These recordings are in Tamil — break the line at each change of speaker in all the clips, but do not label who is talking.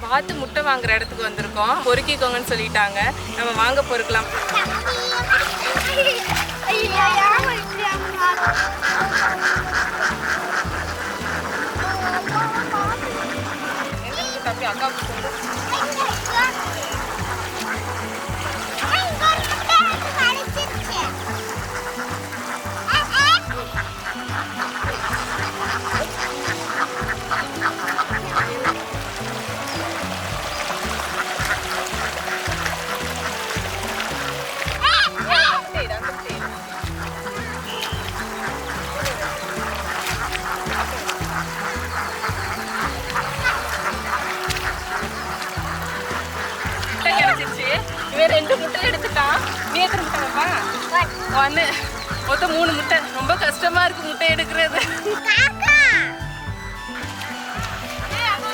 வாத்து முட்டை வாங்குற இடத்துக்கு வந்திருக்கோம். பொறுக்கிக்கோங்கன்னு சொல்லிட்டாங்க. நம்ம வாங்க பொறுக்கலாம். தம்பி அக்காவுக்கு இவன் ரெண்டு முட்டை எடுத்துட்டான். நீ எத்தனை முட்டை வைப்பா ஒன்று மொத்தம் மூணு முட்டை. ரொம்ப கஷ்டமா இருக்கு முட்டை எடுக்கிறது. ஏய், அங்க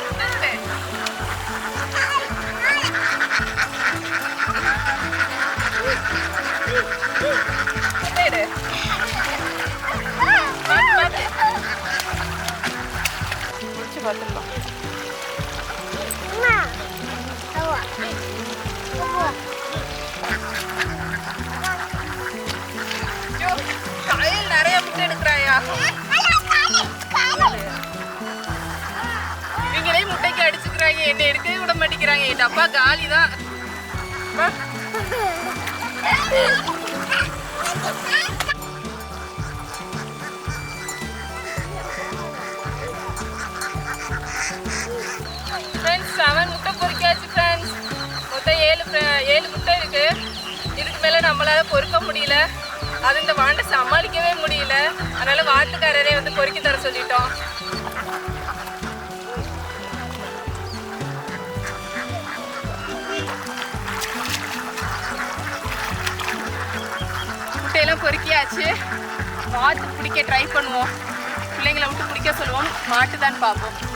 பார்த்துக்கலாம் ஐயோ, காலையில் நிறைய முட்டை எடுக்கிறாயா? நீங்களே முட்டைக்கு அடிச்சுக்கிறாங்க என்னை எடுக்கவே விட மாட்டேங்கிறாங்க என் டப்பா காலி தான் ஃப்ரெண்ட்ஸ் செவன் முட்டை பொறிக்காச்சு. Fri- ஏழு முட்டை இருக்கு. இதுக்கு மேலே நம்மளால பொறுக்க முடியல. அது இந்த வாண்டை சமாளிக்கவே முடியல. அதனால வாட்டுக்காரரே வந்து பொறுக்கி தர சொல்லிட்டோம். முட்டையெல்லாம் பொறுக்கியாச்சு. வாத்து பிடிக்க ட்ரை பண்ணுவோம். பிள்ளைங்களை விட்டு பிடிக்க சொல்லுவோம். மாட்டுதான்னு பார்ப்போம்.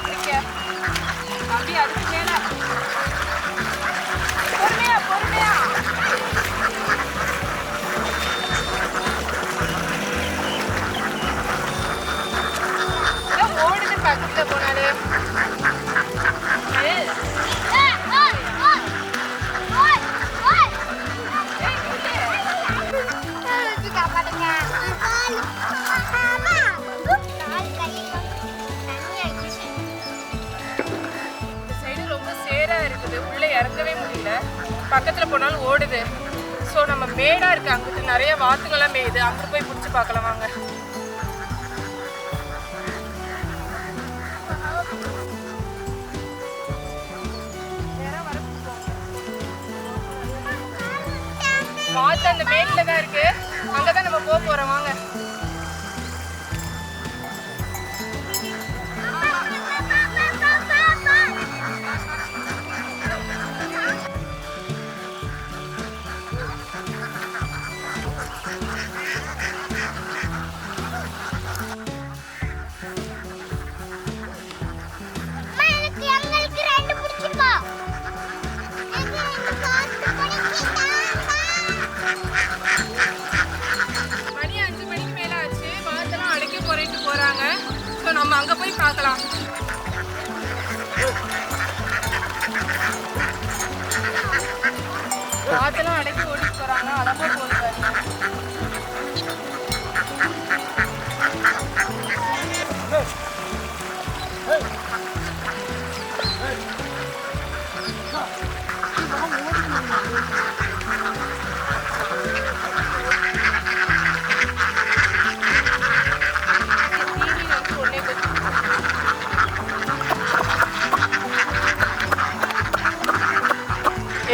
போகுது வாத்து அதுக்கு மேல. பொறுமையா பொறுமையா. ஓடுது பக்கத்துல போனாலே? இருக்குது உள்ள இறங்கவே முடியல. பக்கத்துல போனாலும் ஓடுது. ஸோ நம்ம மேடா இருக்கு அங்கிட்டு நிறைய வாத்துங்கள்லாம் மேயுது. அங்கிட்டு போய் பிடிச்சி பார்க்கலாம் வாங்க. வாத்து அந்த மேட்ல தான் இருக்கு. அங்கதான் நம்ம போக போகிறோம் வாங்க.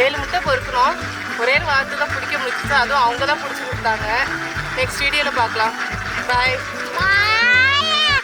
ஏழு முட்டை பொறுக்கணும். ஒரே ஒரு தான் பிடிக்க முடிச்சுச்சு அதுவும் அவங்க தான் பிடிச்சி கொடுத்தாங்க. நெக்ஸ்ட் வீடியோவில் பார்க்கலாம். பாய்